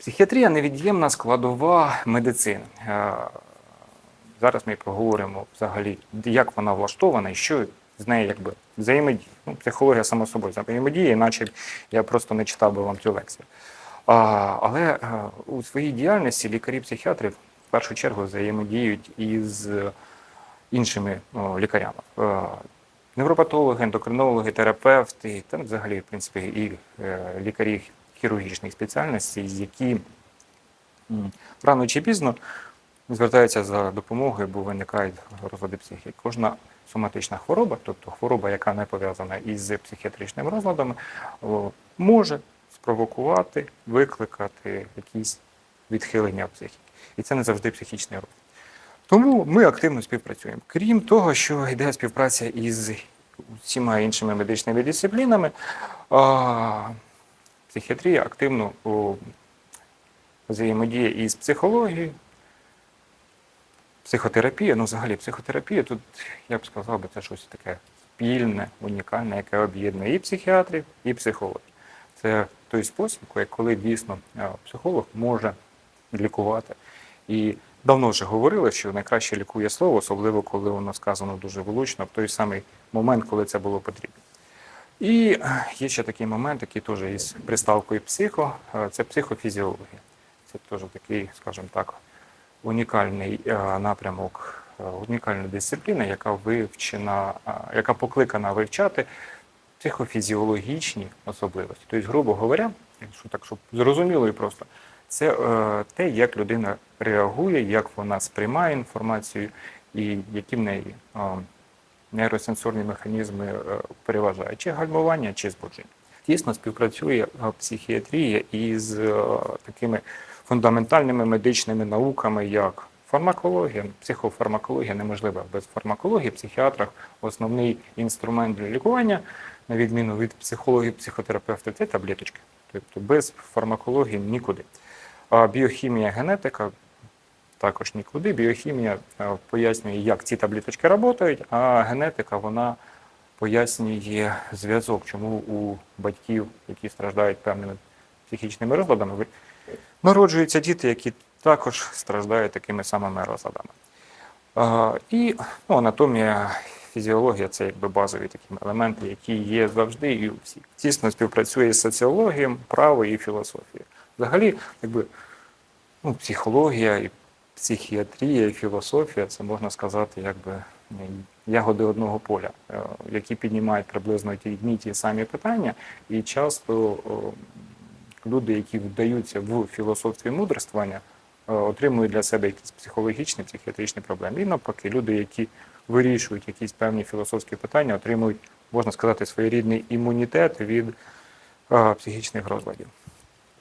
Психіатрія невід'ємна складова медицини. Е, Зараз ми поговоримо взагалі, як вона влаштована і що з нею якби взаємодіє. Ну, психологія само собою взаємодіє, іначе я просто не читав би вам цю лекцію. А, але е, у своїй діяльності лікарі-психіатри в першу чергу взаємодіють із іншими о, лікарями. Е, Невропатологи, ендокринологи, терапевти, та взагалі, в принципі, і лікарі хірургічних спеціальностей, які рано чи пізно звертаються за допомогою, бо виникають розлади психіки. Кожна соматична хвороба, тобто хвороба, яка не пов'язана із психіатричними розладами, може спровокувати, викликати якісь відхилення психіки. І це не завжди психічний розлад. Тому ми активно співпрацюємо. Крім того, що йде співпраця із усіма іншими медичними дисциплінами, психіатрія активно взаємодіє із психологією, психотерапія, ну взагалі психотерапія, тут я б сказав би, це щось таке спільне, унікальне, яке об'єднує і психіатрів, і психологів. Це той спосіб, коли дійсно е, психолог може лікувати. І давно вже говорили, що найкраще лікує слово, особливо коли воно сказано дуже влучно, в той самий момент, коли це було потрібно. І е, є ще такий момент, який теж із приставкою психо, е, це психофізіологія. Це теж такий, скажімо так, унікальний е, напрямок, унікальна дисципліна, яка вивчена, яка покликана вивчати психофізіологічні особливості. Тобто, грубо говоря, якщо так, щоб зрозуміло і просто, це те, як людина реагує, як вона сприймає інформацію і які в неї нейросенсорні механізми е, переважають, чи гальмування, чи збудження. Тісно співпрацює е, психіатрія із е, такими фундаментальними медичними науками, як фармакологія, психофармакологія неможлива без фармакології. Психіатрах основний інструмент для лікування, на відміну від психологів, психотерапевтів, це таблеточки. Тобто без фармакології нікуди. А біохімія, генетика також нікуди. Біохімія е, пояснює, як ці таблеточки працюють, а генетика вона пояснює зв'язок, чому у батьків, які страждають певними психічними розладами, народжуються діти, які також страждають такими самими розладами. І ну, анатомія, фізіологія це якби базові такі елементи, які є завжди і у всіх. Тісно співпрацює з соціологією, право і філософією. Взагалі, якби ну, психологія, і психіатрія, і філософія це можна сказати, якби ягоди одного поля, е, які піднімають приблизно ті дні ті самі питання, і часто люди, які вдаються в філософстві мудрствування, е, отримують для себе якісь психологічні, психіатричні проблеми. І навпаки, люди, які вирішують якісь певні філософські питання, отримують, можна сказати, своєрідний імунітет від е, психічних розладів.